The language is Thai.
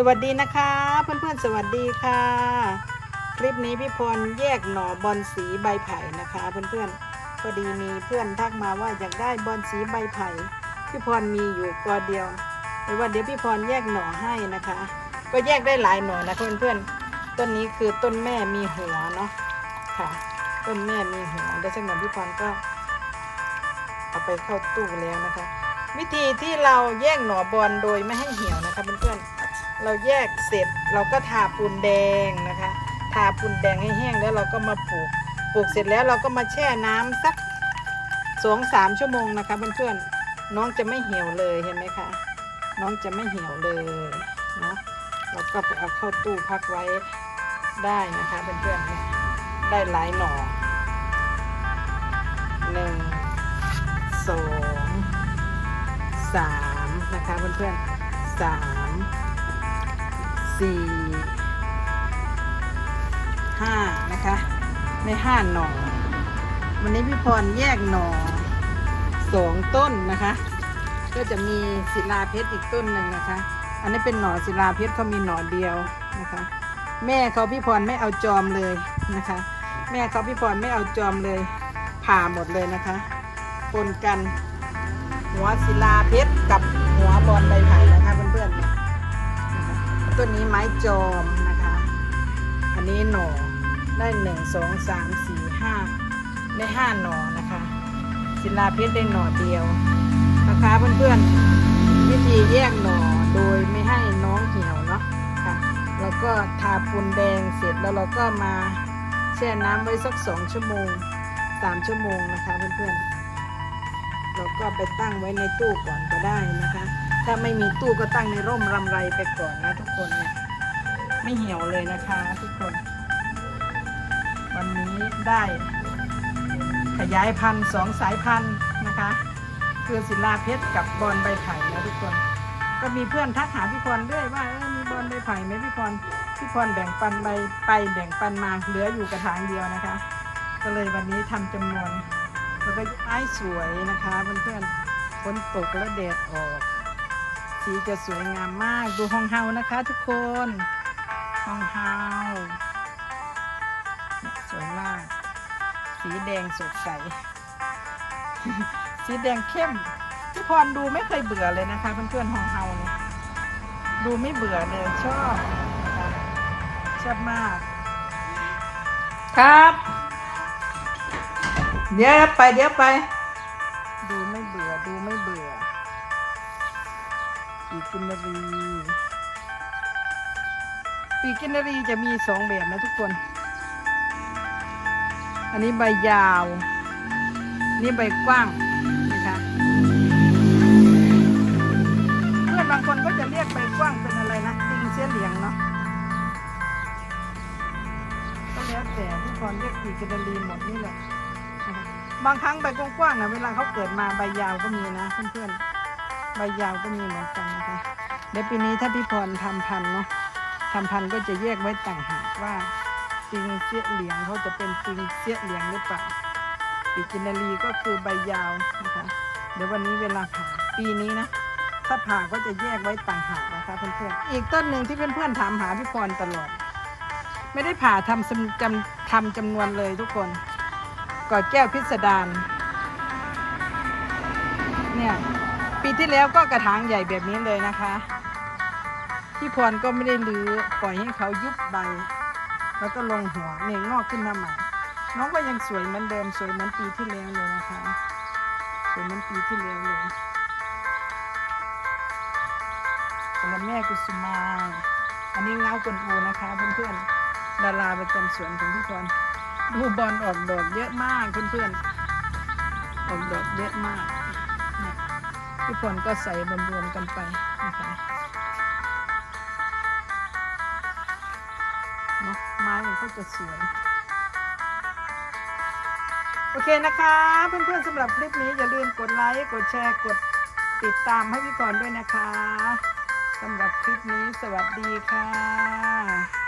สวัสดีนะคะ เพื่อนๆ สวัสดีค่ะ คลิปนี้พี่พรแยกหน่อบอลสีใบไผ่นะคะ เพื่อนๆพอดีมีเพื่อนทักมาว่าอยากได้บอลสีใบไผ่พี่พรมีอยู่กอเดียวหรือว่าเดี๋ยวพี่พรแยกหน่อให้นะคะ ก็แยกได้หลายหน่อนะเพื่อนๆต้นนี้คือต้นแม่มีหัวเนาะค่ะ ต้นแม่มีหัวเดี๋ยวสักหน่อพี่พรก็เอาไปเข้าตู้แล้วนะคะ วิธีที่เราแยกหน่อบอลโดยไม่ให้เหี่ยวนะคะเพื่อนๆ เราแยกเสร็จเราก็ทาปูนแดงนะคะ ทาปูนแดงให้แห้งแล้วเราก็มาปลูกปลูกเสร็จแล้วเราก็มาแช่น้ำสักสองสามชั่วโมงนะคะเพื่อนๆน้องจะไม่เหี่ยวเลยเห็นไหมคะน้องจะไม่เหี่ยวเลยเนาะเราก็ไปเอาเข้าตู้พักไว้ได้นะคะเพื่อนๆเนี่ยได้หลายหน่อหนึ่งสองสามนะคะเพื่อนๆสาม สี่ห้านะคะในห้าหน่อวันนี้พี่พรแยกหน่อสองต้นนะคะ ก็จะมีศิลาเพชรอีกต้นหนึ่งนะคะ อันนี้เป็นหน่อศิลาเพชรเขามีหน่อเดียวนะคะ แม่เขาพี่พรไม่เอาจอมเลยนะคะ แม่เขาพี่พรไม่เอาจอมเลย ผ่าหมดเลยนะคะปนกัน หัวศิลาเพชรกับหัวบอลใบไผ่นะคะ ต้นนี้ไม้จอมนะคะ อันนี้หน่อได้หนึ่งสองสามสี่ห้าได้ห้าหน่อนะคะ ศิลาเพชรได้หน่อเดียวนะคะเพื่อนๆ วิธีแยกหน่อโดยไม่ให้น้องเหี่ยวเนาะค่ะ แล้วก็ทาปูนแดงเสร็จแล้วเราก็มาแช่น้ำไว้สักสองชั่วโมงสามชั่วโมงนะคะเพื่อนๆ เราก็ไปตั้งไว้ในตู้ก่อนก็ได้นะคะ ถ้าไม่มีตู้ก็ตั้งในร่มรำไรไปก่อนนะทุกคนเนี่ยไม่เหี่ยวเลยนะคะทุกคน วันนี้ได้ ขยายพันธุ์สองสายพันธุ์นะคะคือศิลาเพชรกับบอลใบไผ่นะทุกคน ก็มีเพื่อนทักหาพี่พรด้วยว่าเออมีบอลใบไผ่ไหมพี่พรพี่พรแบ่งปันใบไปแบ่งปันมาเหลืออยู่กระถางเดียวนะคะ ก็เลยวันนี้ทำจำนวนแล้วก็ไม้สวยนะคะเพื่อนๆฝนตกแล้วแดดออก สีจะสวยงามมากดูห้องเฮานะคะทุกคน ห้องเฮาเนี่ยสวยมาก สีแดงสดใส สีแดงเข้มพี่พรดูไม่เคยเบื่อเลยนะคะเพื่อนๆห้องเฮาเนี่ยดูไม่เบื่อเลยชอบชอบมาก ครับ เดี๋ยวไปเดี๋ยวไป รี ปีกินนารีจะมีสองแบบนะทุกคน อันนี้ใบยาว นี่ใบกว้างนะคะเพื่อนบางคนก็จะเรียกใบกว้างเป็นอะไรนะติงเสียเหลียงเนาะก็แล้วแต่ทุกคนเรียกปีกินนารีหมดนี่แหละบางครั้งใบกว้างๆนะเวลาเขาเกิดมาใบยาวก็มีนะเพื่อนๆใบยาวก็มีเหมือนกันนะคะ เดี๋ยวปีนี้ถ้าพี่พรทำพันเนาะทำพันก็จะแยกไว้ต่างหากว่าปิงเสี้ยเหลียงเขาจะเป็นปิงเสี้ยเหลียงหรือเปล่าปีกินารีก็คือใบยาวนะคะ เดี๋ยววันนี้เวลาผ่าปีนี้นะถ้าผ่าก็จะแยกไว้ต่างหากนะคะเพื่อนๆอีกต้นหนึ่งที่เพื่อนๆถามหาพี่พรตลอด ไม่ได้ผ่าทำจำจำทำจำนวนเลยทุกคนกอดแก้วพิสดารเนี่ย ปีที่แล้วก็กระถางใหญ่แบบนี้เลยนะคะ พี่พรก็ไม่ได้ลื้อปล่อยให้เขายุบใบ แล้วก็ลงหัวเนี่ยงอกขึ้นมาใหม่น้องก็ยังสวยเหมือนเดิมสวยเหมือนปีที่แล้วเลยนะคะ สวยเหมือนปีที่แล้วเลยกระแม่กุสุมา อันนี้เงากวนอูนะคะเพื่อนๆดาราประจำสวนของพี่พรดูบอลออกดอกเยอะมากเพื่อนๆออกดอกเยอะมาก ทุกคนก็ใส่รวมๆกันไปนะคะเนาะไม้มันก็จะสวย โอเคนะคะ เพื่อนๆสำหรับคลิปนี้อย่าลืมกดไลค์ กดแชร์ กดติดตามให้พี่พรด้วยนะคะสำหรับคลิปนี้สวัสดีค่ะ